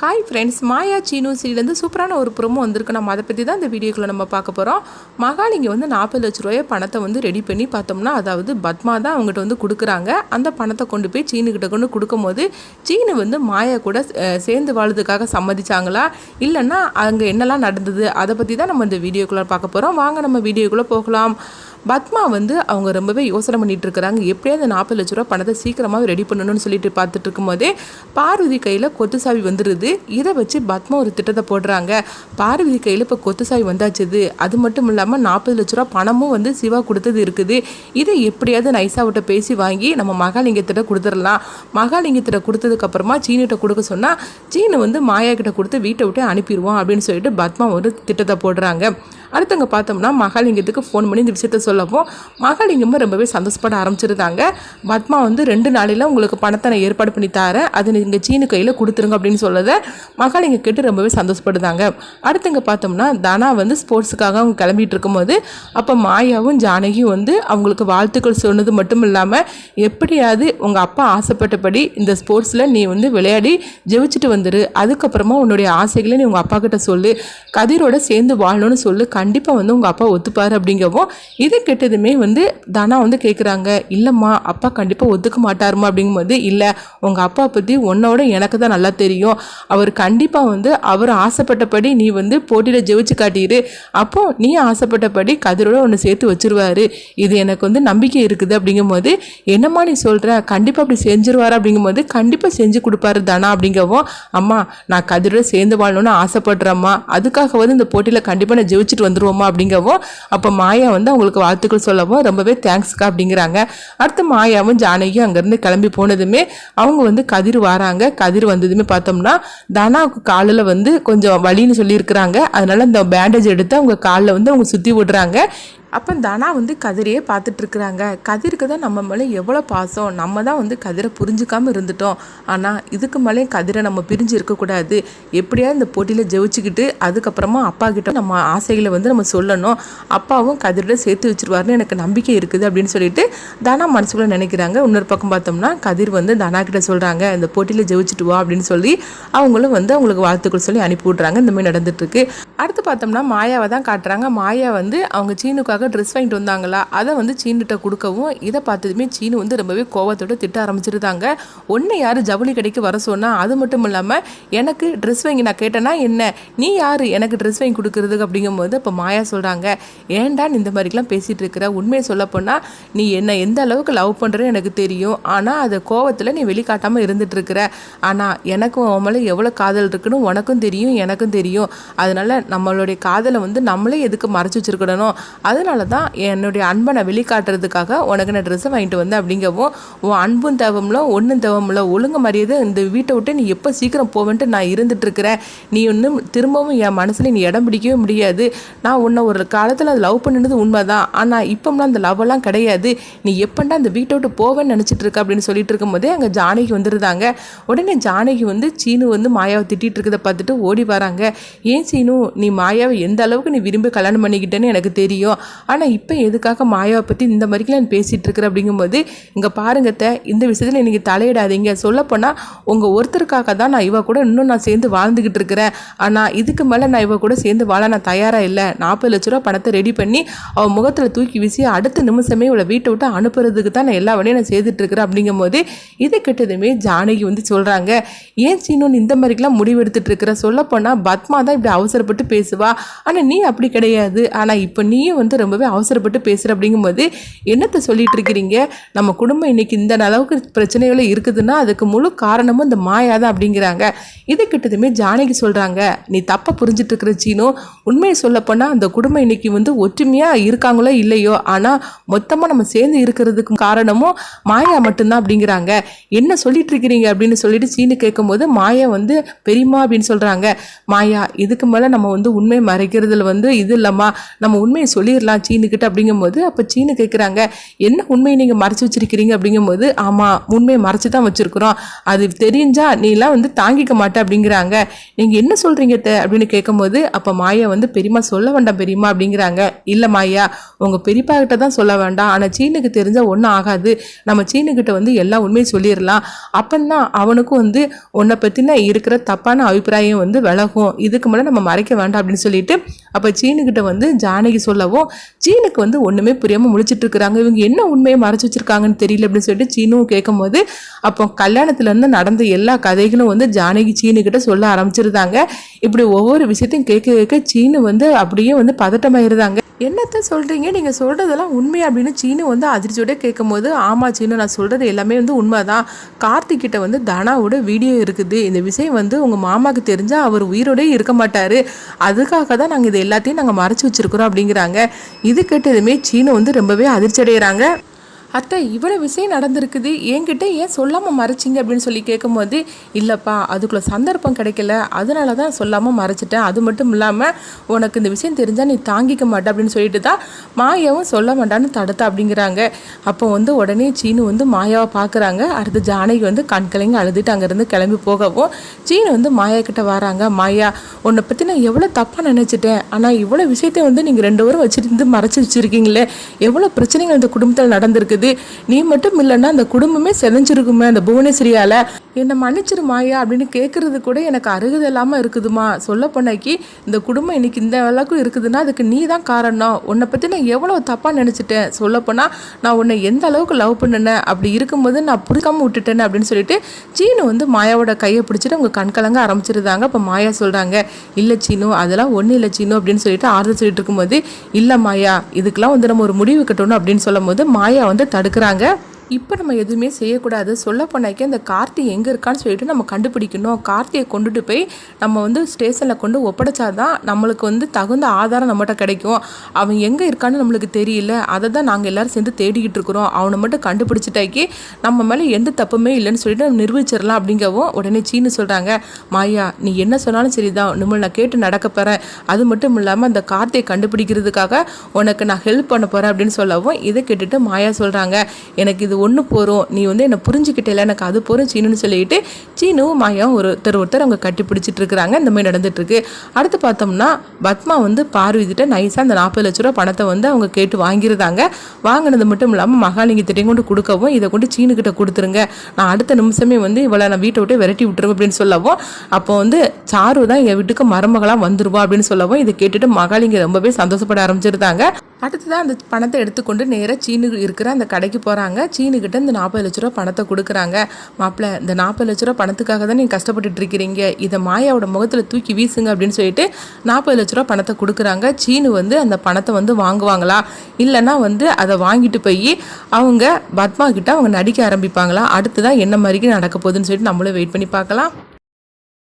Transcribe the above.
Hi friends Maya Seenu சீலேருந்து சூப்பரான ஒரு ப்ரொமோ வந்திருக்கு. நம்ம அதை பற்றி தான் இந்த வீடியோக்குள்ளே நம்ம பார்க்க போகிறோம் மகாலிங்க வந்து நாற்பது லட்ச ரூபாய் பணத்தை வந்து ரெடி பண்ணி பார்த்தோம்னா அதாவது பத்மா தான் அவங்ககிட்ட வந்து கொடுக்குறாங்க. அந்த பணத்தை கொண்டு போய் சீனுக்கிட்ட கொண்டு கொடுக்கும்போது சீனு வந்து மாயா கூட சேர்ந்து வாழ்றதுக்காக சம்மதிச்சாங்களா? இல்லைன்னா அங்கே என்னெல்லாம் நடந்தது? அதை பற்றி தான் நம்ம இந்த வீடியோக்குள்ளே பார்க்க போகிறோம் வாங்க நம்ம வீடியோக்குள்ளே போகலாம். பத்மா வந்து அவங்க ரொம்பவே யோசனை பண்ணிட்டு இருக்கிறாங்க. எப்படியாவது நாற்பது லட்ச ரூபா பணத்தை சீக்கிரமாக ரெடி பண்ணணும்னு சொல்லிட்டு பார்த்துட்டு இருக்கும்போதே பார்வதி கையில் கொத்து சாவி வந்துடுது இதை வச்சு பத்மா ஒரு திட்டத்தை போடுறாங்க. பார்வதி கையில் இப்போ கொத்துசாய் வந்தாச்சுது. அது மட்டும் இல்லாமல் நாற்பது லட்ச ரூபா பணமும் வந்து சிவா கொடுத்தது இருக்குது. இதை எப்படியாவது நைஸாவிட்ட பேசி வாங்கி நம்ம மகாலிங்கத்திட்ட கொடுத்துடலாம். மகாலிங்கத்திட்ட கொடுத்ததுக்கப்புறமா சீனிட்ட கொடுக்க சொன்னால் சீனு வந்து மாயா கிட்ட கொடுத்து வீட்டை விட்டு அனுப்பிடுவோம் அப்படின்னு சொல்லிட்டு பத்மா ஒரு திட்டத்தை போடுறாங்க. அடுத்தவங்க பார்த்தோம்னா மகாலிங்கத்துக்கு ஃபோன் பண்ணி இந்த விஷயத்த சொல்லவும் மகாலிங்கமும் ரொம்பவே சந்தோஷப்பட ஆரம்பிச்சிருந்தாங்க. பத்மா வந்து ரெண்டு நாளையில் உங்களுக்கு பணத்தை நான் ஏற்பாடு பண்ணி தரேன் அது நீங்கள் சீனு கையில் கொடுத்துருங்க அப்படின்னு சொல்லதை மகாலிங்க கேட்டு ரொம்பவே சந்தோஷப்படுதாங்க. அடுத்தவங்க பார்த்தோம்னா தனா வந்து ஸ்போர்ட்ஸுக்காக அவங்க கிளம்பிட்டு இருக்கும்போது அப்போ மாயாவும் ஜானகியும் வந்து அவங்களுக்கு வாழ்த்துக்கள் சொன்னது மட்டும் இல்லாமல் எப்படியாவது உங்கள் அப்பா ஆசைப்பட்டபடி இந்த ஸ்போர்ட்ஸில் நீ வந்து விளையாடி ஜெயிச்சுட்டு வந்துரு. அதுக்கப்புறமா உன்னுடைய ஆசைகளை நீ உங்கள் அப்பா கிட்ட சொல்லு. கதிரோட சேர்ந்து வாழணும்னு சொல்லு. கண்டிப்பாக வந்து உங்கள் அப்பா ஒத்துப்பாரு அப்படிங்கவும் இதை கெட்டதுமே வந்து தானா வந்து கேட்குறாங்க இல்லைம்மா அப்பா கண்டிப்பாக ஒத்துக்க மாட்டாருமா அப்படிங்கும்போது இல்லை உங்கள் அப்பா பற்றி உன்னோட எனக்கு தான் நல்லா தெரியும். அவர் கண்டிப்பாக வந்து அவர் ஆசைப்பட்டபடி நீ வந்து போட்டியில் ஜெயிச்சு காட்டிடு அப்போ நீ ஆசைப்பட்டபடி கதிரோட ஒன்று சேர்த்து வச்சிருவாரு. இது எனக்கு வந்து நம்பிக்கை இருக்குது அப்படிங்கும்போது என்னம்மா நீ சொல்கிற கண்டிப்பாக அப்படி செஞ்சிருவாரு அப்படிங்கும்போது கண்டிப்பாக செஞ்சு கொடுப்பாரு தானா அப்படிங்கவும் அம்மா நான் கதிரோட சேர்ந்து வாழணும்னு ஆசைப்படுறேம்மா. அதுக்காக வந்து இந்த போட்டியில் கண்டிப்பாக நான் ஜெயிச்சுட்டு வந்துருவோமா அப்படிங்கவும் அப்போ மாயா வந்து அவங்களுக்கு வாழ்த்துக்கள் சொல்லவும் ரொம்பவே தேங்க்ஸ்க்கா அப்படிங்கிறாங்க. அடுத்து மாயாவும் ஜானகியும் அங்கேருந்து கிளம்பி போனதுமே அவங்க வந்து கதிர் வராங்க. கதிர் வந்ததுமே பார்த்தோம்னா தனாவுக்கு காலில் வந்து கொஞ்சம் வலின்னு சொல்லியிருக்கிறாங்க. அதனால இந்த பேண்டேஜ் எடுத்து அவங்க காலில் வந்து அவங்க சுற்றி விடுறாங்க. அப்போ தனா வந்து கதிரையே பார்த்துட்ருக்குறாங்க. கதிருக்கு தான் நம்ம மேலே எவ்வளோ பாசம்? நம்ம தான் வந்து கதிரை புரிஞ்சுக்காம இருந்துட்டோம். ஆனால் இதுக்கு மேலே கதிரை நம்ம பிரிஞ்சு இருக்கக்கூடாது. எப்படியாவது இந்த போட்டியில் ஜெயிச்சுக்கிட்டு அதுக்கப்புறமா அப்பா கிட்ட நம்ம ஆசைகளை வந்து நம்ம சொல்லணும். அப்பாவும் கதிரோட சேர்த்து வச்சிருவாருன்னு எனக்கு நம்பிக்கை இருக்குது அப்படின்னு சொல்லிட்டு தனா மனசுக்குள்ளே நினைக்கிறாங்க. இன்னொரு பக்கம் பார்த்தோம்னா கதிர் வந்து தனா கிட்ட சொல்கிறாங்க இந்த போட்டியில் ஜெயிச்சுட்டு வா அப்படின்னு சொல்லி அவங்களும் வந்து அவங்களுக்கு வாழ்த்துக்கள் சொல்லி அனுப்பி விட்றாங்க. இந்த மாதிரி நடந்துட்டு இருக்கு அடுத்து பார்த்தோம்னா மாயாவை தான் காட்டுறாங்க. மாயா வந்து அவங்க சீனுக்காக ட்ரெஸ் வாங்கிட்டு வந்தாங்களா? அதை வந்து சீனுகிட்ட கொடுக்கவும் இதை பார்த்ததுமே சீனு வந்து ரொம்பவே கோவத்தோட திட்ட ஆரம்பிச்சிருந்தாங்க. ஒன்று யார் ஜவுளி கடைக்கு வர சொன்னால் அது மட்டும் இல்லாமல் எனக்கு ட்ரெஸ் வாங்கி நான் கேட்டேன்னா என்ன? நீ யார் எனக்கு ட்ரெஸ் வாங்கி கொடுக்கறதுக்கு அப்படிங்கும்போது இப்போ மாயா சொல்கிறாங்க ஏன்டா நீ இந்த மாதிரிலாம் பேசிகிட்டு இருக்கிற? உண்மையை சொல்லப்போனால் நீ என்ன எந்த அளவுக்கு லவ் பண்ணுறேன்னு எனக்கு தெரியும். ஆனால் அதை கோவத்தில் நீ வெளிக்காட்டாமல் இருந்துகிட்ருக்கிற ஆனால் எனக்கும் அவன் மேலே எவ்வளோ காதல் இருக்குன்னு உனக்கும் தெரியும் எனக்கும் தெரியும். அதனால் நம்மளுடைய காதலை வந்து நம்மளே எதுக்கு மறைச்சி வச்சிருக்கணும்? அதனால் அதனால தான் என்னுடைய அன்பை நான் வெளிக்காட்டுறதுக்காக உனக்கு நான் ட்ரெஸ்ஸை வாங்கிட்டு வந்தேன் அப்படிங்கவும் உன் அன்பும் தேவமில்ல ஒன்றும் தேவமில்ல ஒழுங்கு மரியாதை இந்த வீட்டை விட்டு நீ எப்போ சீக்கிரம் போவேன்ட்டு நான் இருந்துட்டுருக்கிறேன் நீ இன்னும் திரும்பவும் என் மனசில் நீ இடம் பிடிக்கவே முடியாது. நான் உன்னை ஒரு காலத்தில் அது லவ் பண்ணினது உண்மை தான் ஆனால் இப்போம்லாம் அந்த லவ்வெல்லாம் கிடையாது. நீ எப்பண்டா அந்த வீட்டை விட்டு போவேன்னு நினச்சிட்டு இருக்க அப்படின்னு சொல்லிட்டு இருக்கும்போதே அங்கே ஜானகி வந்துருந்தாங்க. உடனே ஜானகி வந்து சீனு வந்து மாயாவை திட்டிகிட்டு இருக்கதை பார்த்துட்டு ஓடி வராங்க. ஏன் சீனு நீ மாயாவை எந்த அளவுக்கு நீ விரும்பி கல்யாணம் பண்ணிக்கிட்டேன்னு எனக்கு தெரியும். ஆனால் இப்போ எதுக்காக மாயாவை பற்றி இந்த மாதிரிக்கெலாம் நான் பேசிகிட்டு இருக்கிற அப்படிங்கும்போது இங்கே பாருங்கத்தை இந்த விஷயத்தில் நீங்கள் தலையிடாதீங்க. சொல்லப்போனால் உங்கள் ஒருத்தருக்காக தான் நான் இவ கூட இன்னும் நான் சேர்ந்து வாழ்ந்துக்கிட்டு இருக்கிறேன். ஆனால் இதுக்கு மேலே நான் இவ கூட சேர்ந்து வாழ நான் தயாராக இல்லை. நாற்பது லட்ச ரூபா பணத்தை ரெடி பண்ணி அவள் முகத்தில் தூக்கி வீசி அடுத்த நிமிஷமே இவளை வீட்டை விட்டு அனுப்புறதுக்கு தான் நான் எல்லா வேலையும் நான் செய்துட்டுருக்கிறேன் அப்படிங்கும்போது இதை கெட்டதுமே ஜானகி வந்து சொல்கிறாங்க ஏன் சீனு இந்த மாதிரிக்கெலாம் முடிவெடுத்துட்டு இருக்கிற? சொல்லப்போனால் பத்மா தான் இப்படி அவசரப்பட்டு பேசுவா. ஆனால் நீ அப்படி கிடையாது. ஆனால் இப்போ நீயும் வந்து ரொம்ப ரொம்பவே அவசரப்பட்டு பேசுகிற அப்படிங்கும்போது என்னத்தை சொல்லிட்டு இருக்கிறீங்க? நம்ம குடும்பம் இன்னைக்கு இந்த அளவுக்கு பிரச்சனைகள் இருக்குதுன்னா அதுக்கு முழு காரணமும் இந்த மாயா தான் அப்படிங்கிறாங்க. இதை கிட்டதுமே ஜானகி சொல்கிறாங்க நீ தப்பாக புரிஞ்சிட்டு இருக்கிற சீனு உண்மையை சொல்லப்போனால் அந்த குடும்பம் இன்னைக்கு வந்து ஒற்றுமையாக இருக்காங்களோ இல்லையோ? ஆனால் மொத்தமாக நம்ம சேர்ந்து இருக்கிறதுக்கு காரணமும் மாயா மட்டும்தான் அப்படிங்கிறாங்க. என்ன சொல்லிட்டு இருக்கிறீங்க அப்படின்னு சொல்லிட்டு சீனு கேட்கும்போது மாயா வந்து பெரியம்மா அப்படின்னு சொல்கிறாங்க மாயா இதுக்கு மேலே நம்ம வந்து உண்மையை மறைக்கிறதுல வந்து இது இல்லைம்மா. நம்ம உண்மையை சொல்லிடலாம் சொல்லலாம் சீனுக்கிட்ட அப்படிங்கும்போது அப்போ சீனு கேட்குறாங்க என்ன உண்மையை நீங்கள் மறைச்சி வச்சிருக்கிறீங்க? அப்படிங்கும்போது ஆமாம் உண்மையை மறைச்சி தான் வச்சுருக்குறோம். அது தெரிஞ்சா நீலாம் வந்து தாங்கிக்க மாட்டேன் அப்படிங்கிறாங்க. நீங்கள் என்ன சொல்கிறீங்க அப்படின்னு கேட்கும்போது அப்போ மாயா வந்து பெரியம்மா சொல்ல வேண்டாம் பெரியம்மா அப்படிங்கிறாங்க. இல்லை மாயா உங்கள் பெரியப்பா கிட்ட தான் சொல்ல வேண்டாம். ஆனால் சீனுக்கு தெரிஞ்சால் ஒன்றும் ஆகாது. நம்ம சீனுக்கிட்ட வந்து எல்லா உண்மையும் சொல்லிடலாம். அப்பந்தான் அவனுக்கும் வந்து உன்னை பற்றின இருக்கிற தப்பான அபிப்பிராயம் வந்து விலகும். இதுக்கு மேலே நம்ம மறைக்க வேண்டாம் அப்படின்னு சொல்லிட்டு அப்போ சீனுக்கிட்ட வந்து ஜானகி சொல்லவும் சீனுக்கு வந்து ஒன்றுமே புரியாமல் முழிச்சிட்டு இருக்கிறாங்க. இவங்க என்ன உண்மையை மறைச்சு வச்சிருக்காங்கன்னு தெரியல அப்படின்னு சொல்லிட்டு சீனும் கேட்கும்போது அப்போ கல்யாணத்துலேருந்து நடந்த எல்லா கதைகளும் வந்து ஜானகி சீனுக்கிட்ட சொல்ல ஆரம்பிச்சிருந்தாங்க. இப்படி ஒவ்வொரு விஷயத்தையும் கேட்க கேட்க சீனு வந்து அப்படியே வந்து பதட்டமாயிருந்தாங்க. என்னத்த சொல்கிறீங்க நீங்கள் சொல்கிறதெல்லாம் உண்மை அப்படின்னு சீனு வந்து அதிர்ச்சியோட கேட்கும்போது ஆமாம் சீனு நான் சொல்கிறது எல்லாமே வந்து உண்மைதான். கார்த்திக் கிட்ட வந்து தனாவோட வீடியோ இருக்குது. இந்த விஷயம் வந்து உங்கள் மாமாவுக்கு தெரிஞ்சால் அவர் உயிரோடே இருக்க மாட்டார். அதுக்காக தான் நாங்கள் இது எல்லாத்தையும் நாங்கள் மறைச்சி வச்சிருக்கிறோம் அப்படிங்கிறாங்க. இது கேட்டதுமே சீனு வந்து ரொம்பவே அதிர்ச்சி அடைகிறாங்க அத்தை இவ்வளோ விஷயம் நடந்திருக்குது. என்கிட்ட ஏன் சொல்லாமல் மறைச்சிங்க அப்படின்னு சொல்லி கேட்கும்போது இல்லைப்பா அதுக்குள்ளே சந்தர்ப்பம் கிடைக்கல. அதனால தான் சொல்லாமல் மறைச்சிட்டேன். அது மட்டும் இல்லாமல் உனக்கு இந்த விஷயம் தெரிஞ்சால் நீ தாங்கிக்க மாட்டே அப்படின்னு சொல்லிட்டு தான் மாயாவும் சொல்ல மாட்டான்னு தடுத்தா அப்படிங்கிறாங்க. அப்போ வந்து உடனே சீனு வந்து மாயாவை பார்க்குறாங்க அடுத்து ஜானகி வந்து கண்கலைங்க அழுதுட்டு அங்கேருந்து கிளம்பி போகவும் சீனு வந்து மாயா கிட்ட வராங்க. மாயா உன்னை பற்றி நான் எவ்வளோ தப்பாக நினச்சிட்டேன். ஆனால் இவ்வளோ விஷயத்தை வந்து நீங்கள் ரெண்டு பேரும் வச்சுருந்து மறைச்சி வச்சுருக்கீங்களே. எவ்வளோ பிரச்சனைகள் இந்த குடும்பத்தில் நடந்திருக்குது நீ மட்டும் இல்லைன்னா அந்த குடும்பமே செதஞ்சிருக்குமே அந்த புவனேஸ்வரியால். என்னை மன்னிச்சிரு மாயா அப்படின்னு கேட்குறது கூட எனக்கு அருகது இல்லாமல் இருக்குதுமா. சொல்ல போனாக்கி இந்த குடும்பம் இன்னைக்கு இந்த அளவுக்கு இருக்குதுன்னா அதுக்கு நீ தான் காரணம். உன்னை பற்றி நான் எவ்வளோ தப்பாக நினச்சிட்டேன். சொல்லப்போனால் நான் உன்னை எந்த அளவுக்கு லவ் பண்ணினேன்? அப்படி இருக்கும்போது நான் பிடிக்காம விட்டுட்டேன் அப்படின்னு சொல்லிட்டு சீனு வந்து மாயாவோட கையை பிடிச்சிட்டு அவங்க கண்கலங்க ஆரம்பிச்சிருந்தாங்க. அப்போ மாயா சொல்கிறாங்க இல்லை சீனு அதெல்லாம் ஒன்றும் இல்லை சீனு அப்படின்னு சொல்லிட்டு ஆறுதல் சொல்லிட்டு இருக்கும்போது இல்லை மாயா இதுக்கெல்லாம் வந்து நம்ம ஒரு முடிவு கட்டணும் அப்படின்னு சொல்லும் போது மாயா வந்து தடுக்கிறாங்க. இப்போ நம்ம எதுவுமே செய்யக்கூடாது. சொல்ல போனாக்கி அந்த கார்த்தி எங்கே இருக்கான்னு சொல்லிட்டு நம்ம கண்டுபிடிக்கணும். கார்த்தியை கொண்டுட்டு போய் நம்ம வந்து ஸ்டேஷனில் கொண்டு ஒப்படைச்சாதான் நம்மளுக்கு வந்து தகுந்த ஆதாரம் நம்மகிட்ட கிடைக்கும். அவன் எங்கே இருக்கான்னு நம்மளுக்கு தெரியல. அதை தான் நாங்கள் எல்லோரும் சேர்ந்து தேடிக்கிட்டு இருக்கிறோம். அவனை மட்டும் கண்டுபிடிச்சிட்டாக்கி நம்ம மேலே எந்த தப்புமே இல்லைன்னு சொல்லிட்டு நம்ம நிரூபிச்சிடலாம் அப்படிங்கவும் உடனே சீனு சொல்கிறாங்க மாயா நீ என்ன சொன்னாலும் சரி தான் நம்மளை நான் கேட்டு நடக்க போகிறேன் அது மட்டும் இல்லாமல் அந்த கார்த்தியை கண்டுபிடிக்கிறதுக்காக உனக்கு நான் ஹெல்ப் பண்ண போகிறேன் அப்படின்னு சொல்லவும் இதை கேட்டுட்டு மாயா சொல்கிறாங்க எனக்கு இது ஒன்று போகிறோம் நீ வந்து என்னை புரிஞ்சுக்கிட்டே எனக்கு அது போகிறோம் சீனுன்னு சொல்லிட்டு சீனுவும் மாயாவும் ஒருத்தர் ஒருத்தர் அவங்க கட்டி பிடிச்சிட்டு இருக்கிறாங்க இந்த மாதிரி நடந்துட்டுருக்கு அடுத்து பார்த்தோம்னா பத்மா வந்து பார்வதிட்ட நைஸாக அந்த நாற்பது லட்ச ரூபா பணத்தை வந்து அவங்க கேட்டு வாங்கியிருந்தாங்க வாங்கினது மட்டும் இல்லாமல் மகாலிங்கத்திட்டையும் கொண்டு கொடுக்கவும் இதை கொண்டு சீனுக்கிட்ட கொடுத்துருங்க. நான் அடுத்த நிமிஷமே வந்து இவளை நான் வீட்டை விட்டு விரட்டி விட்டுருவேன் அப்படின்னு சொல்லவும் அப்போ வந்து சாரு தான் என் வீட்டுக்கு மருமகளாக வந்துருவா அப்படின்னு சொல்லவும் இதை கேட்டுட்டு மகாலிங்க ரொம்பவே சந்தோஷப்பட ஆரம்பிச்சிருந்தாங்க. அடுத்ததான் அந்த பணத்தை எடுத்துக்கொண்டு நேராக சீனு இருக்கிற அந்த கடைக்கு போகிறாங்க சீனுக்கிட்ட இந்த நாற்பது லட்ச ரூபா பணத்தை கொடுக்குறாங்க. மாப்பிள்ள இந்த நாற்பது லட்ச ரூபா பணத்துக்காக தான் நீங்கள் கஷ்டப்பட்டுட்டு இருக்கிறீங்க. இதை மாயாவோட முகத்தில் தூக்கி வீசுங்க அப்படின்னு சொல்லிட்டு நாற்பது லட்ச ரூபா பணத்தை கொடுக்குறாங்க. சீனு வந்து அந்த பணத்தை வந்து வாங்குவாங்களா? இல்லைன்னா வந்து அதை வாங்கிட்டு போய் அவங்க பத்மா கிட்ட அவங்க நடிக்க ஆரம்பிப்பாங்களா? அடுத்ததான் என்ன மாதிரி நடக்க போகுதுன்னு சொல்லிட்டு நம்மளும் வெயிட் பண்ணி பார்க்கலாம்.